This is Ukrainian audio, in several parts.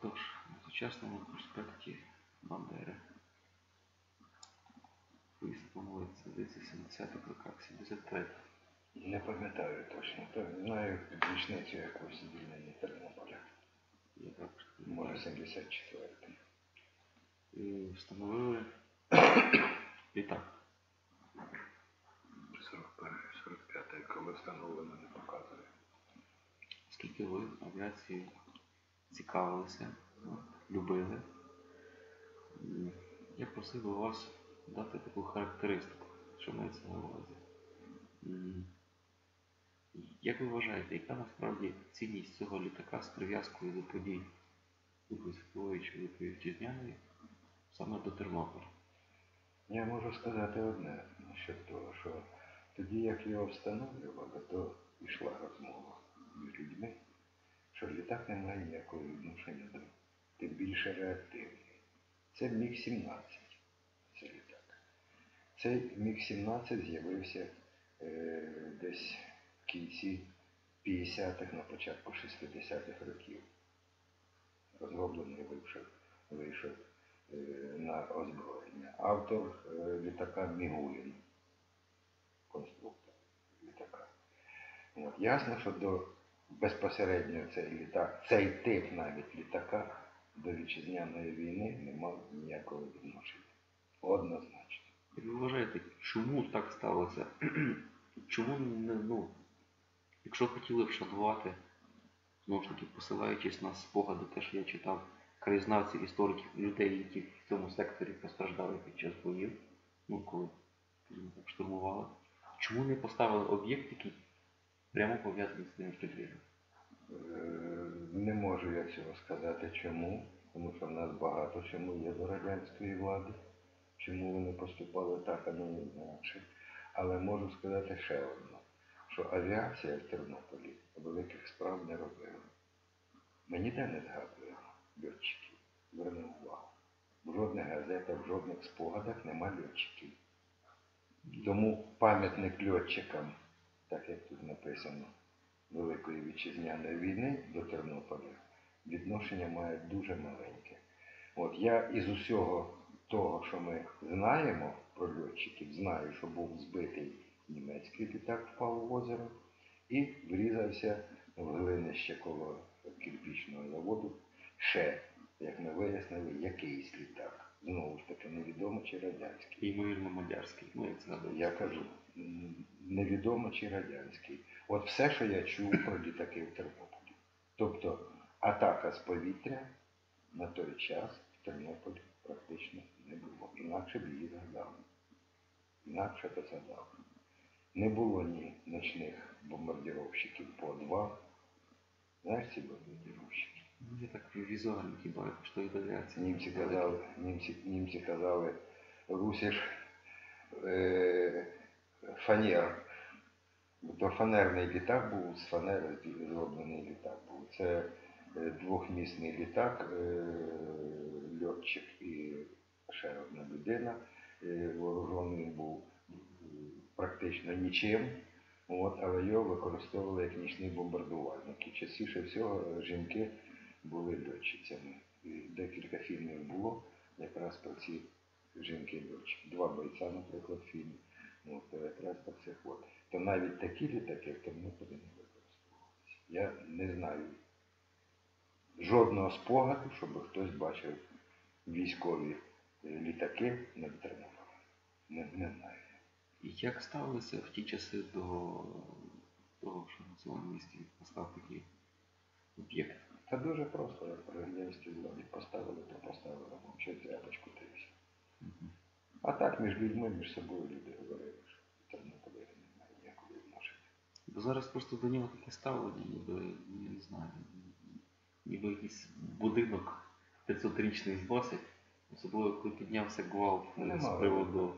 Отож, на сучасному проспекті Бандери виїзд планується десь 70-х роках, 73 Не пам'ятаю точно. То знаю річницю якусь звільнення Тернополя. Я також так Може пам'ятаю. 74-й. І встановили літак. 45-й, коли встановлено, не показує. Оскільки ви авіацією цікавилися, любили, я просив би вас дати таку характеристику, що мається на увазі. Як ви вважаєте, яка насправді цінність цього літака з прив'язкою до подій Другої світової Вітчизняної саме до Тернополя? Я можу сказати одне щодо того, що тоді, як його встановлювали, то йшла розмова між людьми, що літак не має ніякого відношення до тим більше реактивний. Це Міг-17, це літак. Цей Міг-17 з'явився е, десь в кінці 50-х, на початку 60-х років. Розроблений вийшов, вийшов е, на озброєння. Автор е, літака Мігулін, конструктор літака. От. Ясно, що до безпосередньо цей літак, цей тип навіть літака до вітчизняної війни не мав ніякого відношення. Однозначно. Ви вважаєте, чому так сталося? чому не, ну, якщо хотіли вшанувати, знову ж таки, посилаючись на спогади, те, що я читав, краєзнавців, істориків, людей, які в цьому секторі постраждали під час боїв, ну, коли так, штурмували, чому не поставили об'єкт, який прямо пов'язаний з тим штурмом? Е, Не можу я цього сказати чому, тому що в нас багато чому є до радянської влади, чому вони поступали так, а не інакше. Але можу сказати ще одне, що авіація в Тернополі великих справ не робила. Ми ніде не згадуємо льотчиків. Звернемо увагу. В жодних газетах, в жодних спогадах нема льотчиків. Тому пам'ятник льотчикам, так як тут написано, Великої вітчизняної війни до Тернополя відношення має дуже маленьке. От я із усього того, що ми знаємо про льотчиків, знаю, що був збитий німецький літак, впав в озеро і врізався в глинище коло кирпічного заводу. Ще, як ми вияснили, якийсь літак. Знову ж таки, невідомо чи радянський. І, ймовірно, мадярський. Ну, як згадую. Я кажу, невідомо чи радянський. От все, що я чув про літаки в Тернополі. Тобто атака з повітря на той час в Тернополі практично не було. Інакше б її згадали. Інакше б згадали. Не було ні ночних бомбардировщиків по два. Знаєш ці бомбардировщики? Ну, я так візуально хіба, що від авіації. Німці казали, німці, німці казали, русиш е, фанер. То фанерний літак був, з фанери зроблений літак був. Це е, двохмісний літак, е, льотчик і ще одна людина. Е, вооружений був практично нічим. От, але його використовували як нічний бомбардувальник. І частіше всього жінки були льотчицями. І декілька фільмів було якраз про ці жінки льотчики. Два бойця, наприклад, фільм. Ну, про цих от. То навіть такі літаки в Тернополі не використовувалися. Я не знаю жодного спогаду, щоб хтось бачив військові е, літаки над Тернополем. Не, не знаю. І як ставилися в ті часи до того, що на цьому місті постав такий об'єкт? Це дуже просто, як радянській владі поставили, то поставили мовчать тряпочку та й все. А так між людьми, між собою люди говорили, що в Тернополі немає ніякого відношення. Бо зараз просто до нього таке ставлення, ніби, я не знаю, ніби якийсь будинок 500-річний зносять, особливо коли піднявся гвалт Нема. з приводу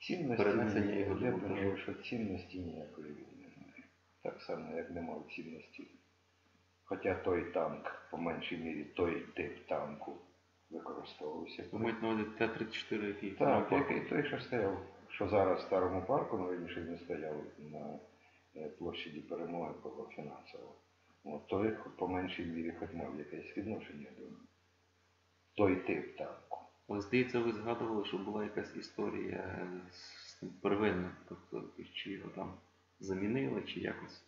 Цінності, Перенесення його я думаю, що цінності ніякої він не знає. Так само, як немає цінності. Хоча той танк, по меншій мірі той тип танку використовувався. ви маєте на увазі Т-34, який Так, який той, що стояв, що зараз в старому парку, ну раніше він стояв на е, площаді перемоги коло фінансово. От той по меншій мірі хоч мав якесь відношення до той тип танку. Але здається, ви згадували, що була якась історія з первинним, тобто чи його там замінили, чи якось.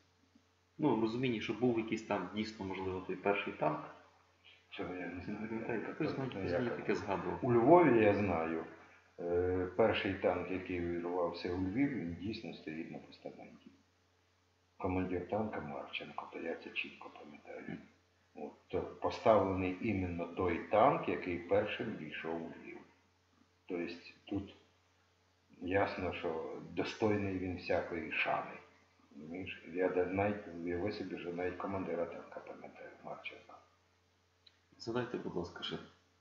Ну, в розумінні, що був якийсь там дійсно, можливо, той перший танк. Цього я не знаю. таке згадував. У Львові я знаю, е, перший танк, який вирвався у Львів, він дійсно стоїть на постаменті. Командир танка Марченко, то я це чітко пам'ятаю. От, поставлений іменно той танк, який першим війшов у Львів. Тобто тут ясно, що достойний він всякої шани. Я навіть собі, що навіть командира танка пам'ятаю Марченка. Задайте, будь ласка, ще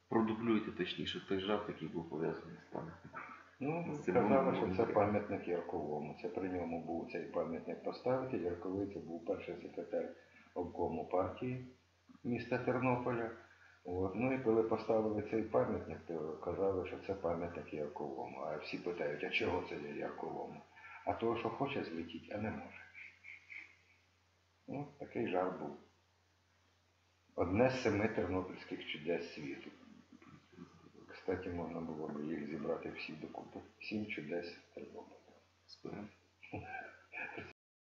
продублюйте точніше той жарт, який був пов'язаний з пам'ятником. Ну, З казали, що це пам'ятник Ярковому. Це при ньому був цей пам'ятник поставити. Ярковий це був перший секретар обкому партії міста Тернополя. От. Ну і коли поставили цей пам'ятник, то казали, що це пам'ятник Ярковому. А всі питають, а чого це є Ярковому? А того, що хоче злетіти, а не може. Ну, такий жарт був. Одне з семи тернопільських чудес світу. Кстати, можна було б їх зібрати всі докупи. Сім чудес Тернополя.